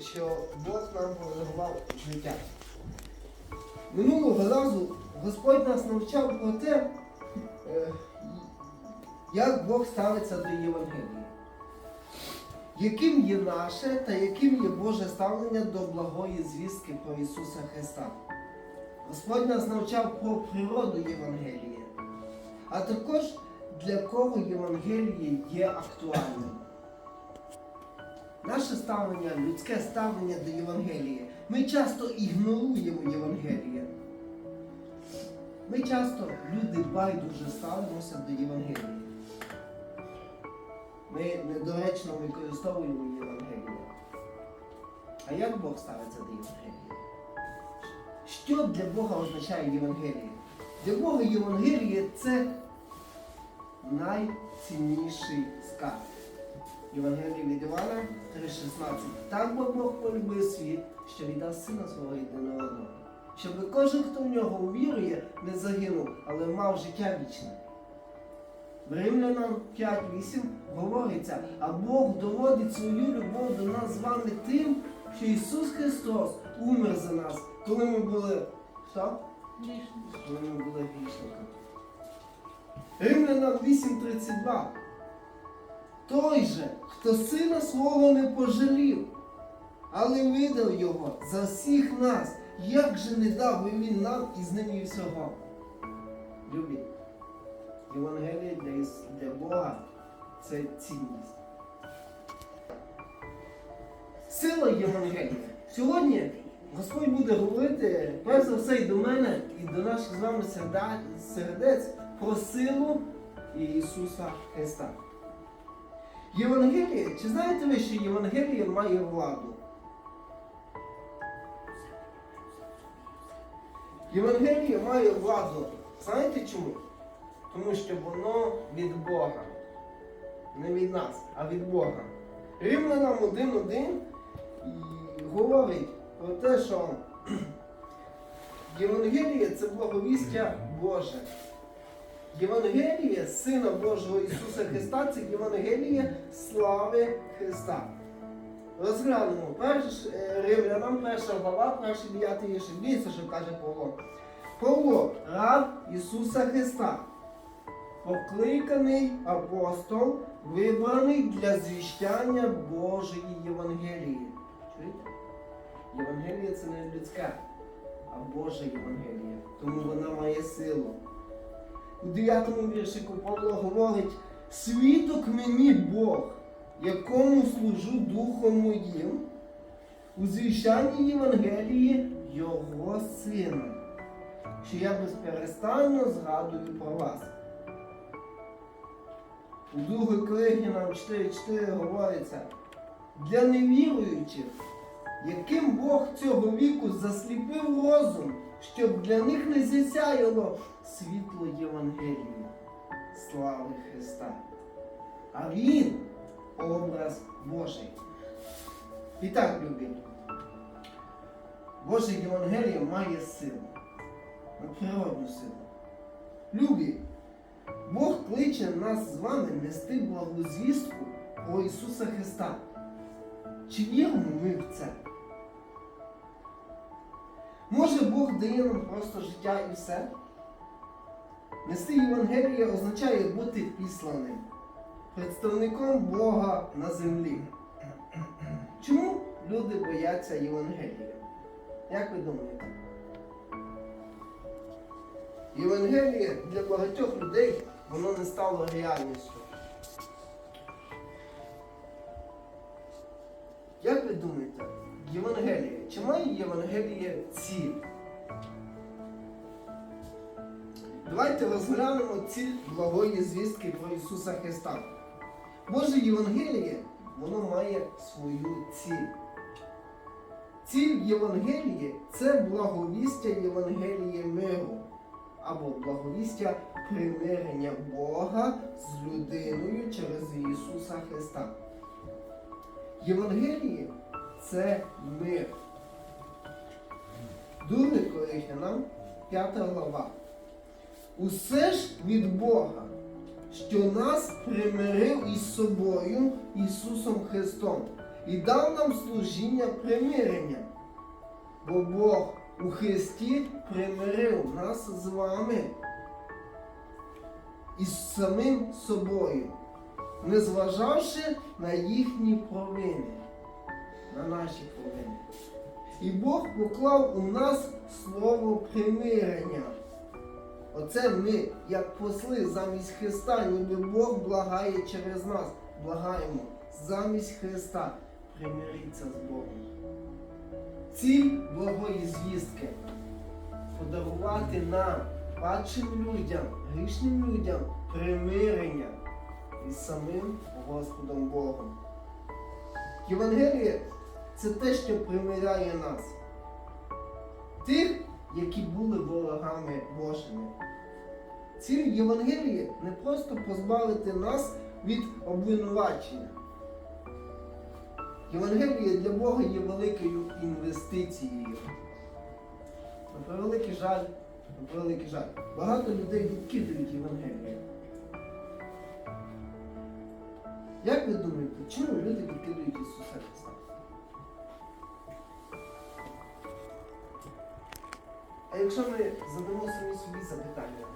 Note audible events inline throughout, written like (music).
що Бог нам подарував життя. Минулого разу Господь нас навчав про те, е, як Бог ставиться до Євангелії. Яким є наше та яким є Боже ставлення до благої звістки про Ісуса Христа. Господь нас навчав про природу Євангелія, а також для кого Євангеліє є актуальним. Наше ставлення, людське ставлення до Євангелія. Ми часто ігноруємо Євангеліє. Ми часто, люди байдуже ставимося до Євангелія. Ми недоречно використовуємо Євангеліє. А як Бог ставиться до Євангелія? Що для Бога означає Євангеліє? Для Бога Євангеліє це найцінніший скарб. Євангелії від Івана 3,16. Так бо Бог полюбив світ, що віддасть сина свого єдинородного. Щоб кожен, хто в нього увірує, не загинув, але мав життя вічне. В Римлянам 5.8 говориться, а Бог доводить свою любов до нас з вами тим, що Ісус Христос умер за нас, коли ми були. Що? Коли ми були грішниками. Римлянам 8.32. Той же, хто сина свого не пожалів, але видав його за всіх нас, як же не дав би він нам і з ним і всього. Любі, Євангелія для, для Бога це цінність. Сила Євангелія. Сьогодні Господь буде говорити, перш за все, і до мене, і до наших з вами сердець про силу Ісуса Христа. Євангеліє, чи знаєте ви, що Євангеліє має владу? Євангеліє має владу. Знаєте чому? Тому що воно від Бога. Не від нас, а від Бога. Римлянам 1.1 і говорить про те, що (clears throat) Євангеліє це благовістя Боже. Євангеліє Сина Божого Ісуса Христа це Євангеліє слави Христа. Розглянемо перш е, Римлянам, перша глава, перший дев'ятий вірш. Дивіться, що каже Павло. Павло, раб Ісуса Христа, покликаний апостол, вибраний для звіщання Божої Євангелії. Чуєте? Євангеліє це не людське, а Божа Євангелія. Тому вона має силу. У 9 віршику Павло говорить, свідок мені Бог, якому служу Духом моїм, у звіщанні Євангелії Його Сина, що я безперестанно згадую про вас. У 2 Коринтянам 4.4 говориться, для невіруючих, яким Бог цього віку засліпив розум, щоб для них не зісяяло світло Євангелії, слави Христа. А Він образ Божий. І так, любі, Боже Євангеліє має силу, надприродну силу. Любі, Бог кличе нас з вами нести благу звістку про Ісуса Христа. Чи віримо ми в це? Може Бог дає нам просто життя і все? Нести Євангеліє означає бути післаним, представником Бога на землі. Чому люди бояться Євангелія? Як ви думаєте? Євангеліє для багатьох людей воно не стало реальністю. Як ви думаєте, Євангеліє, чи має Євангеліє ціль? Давайте розглянемо ціль благої звістки про Ісуса Христа. Боже Євангеліє, воно має свою ціль. Ціль Євангелії це благовістя Євангеліє миру або благовістя примирення Бога з людиною через Ісуса Христа. Євангеліє це мир. Друге Коринтянам, 5 глава. Усе ж від Бога, що нас примирив із собою Ісусом Христом і дав нам служіння примирення. Бо Бог у Христі примирив нас з вами із самим собою, не зважавши на їхні провини, на наші провини. І Бог поклав у нас слово примирення. Оце ми, як посли замість Христа, ніби Бог благає через нас. Благаємо замість Христа примиріться з Богом. Ціль благої звістки подарувати нам, падшим людям, грішним людям примирення із самим Господом Богом. Євангеліє це те, що примиряє нас, тих, які були ворогами Божими. Ціль Євангелії не просто позбавити нас від обвинувачення. Євангеліє для Бога є великою інвестицією. На превеликий жаль, на превеликий жаль, багато людей відкидають Євангеліє. Як ви думаєте, чому люди відкидають Ісуса Христа? Якщо ми задамо самі собі запитання,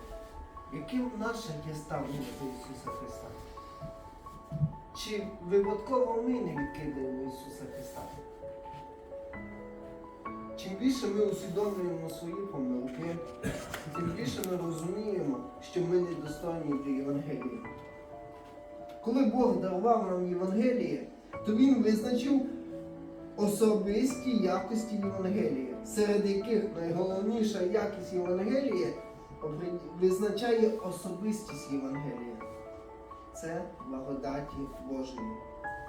яким наше є ставлення до Ісуса Христа? Чи випадково ми не відкидаємо Ісуса Христа? Чим більше ми усвідомлюємо свої помилки, тим більше ми розуміємо, що ми недостойні для Євангелії. Коли Бог дарував нам Євангеліє, то Він визначив особисті якості Євангелія, серед яких найголовніша якість Євангелія визначає особистість Євангелія. Це благодаті Божої.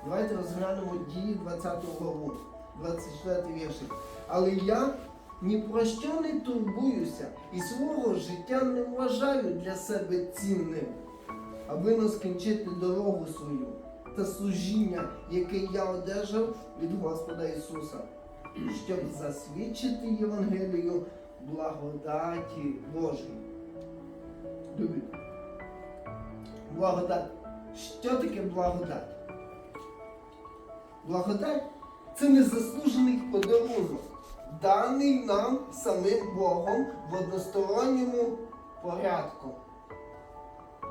Давайте розглянемо дії 20 главу, 24 віршик. Але я ні про що не турбуюся і свого життя не вважаю для себе цінним, аби не скінчити дорогу свою та служіння, яке я одержав від Господа Ісуса, щоб засвідчити Євангелію благодаті Божої. Любі. Благодать. Що таке благодать? Благодать це незаслужений подарунок, даний нам самим Богом в односторонньому порядку.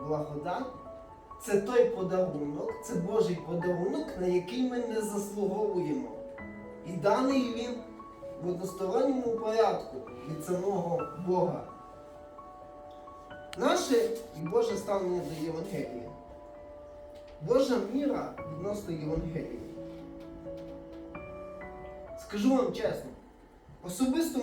Благодать це той подарунок, це Божий подарунок, на який ми не заслуговуємо. І даний він в односторонньому порядку від самого Бога. Наше і Боже ставлення до Євангелія. Божа міра відносно Євангелії. Скажу вам чесно, особисто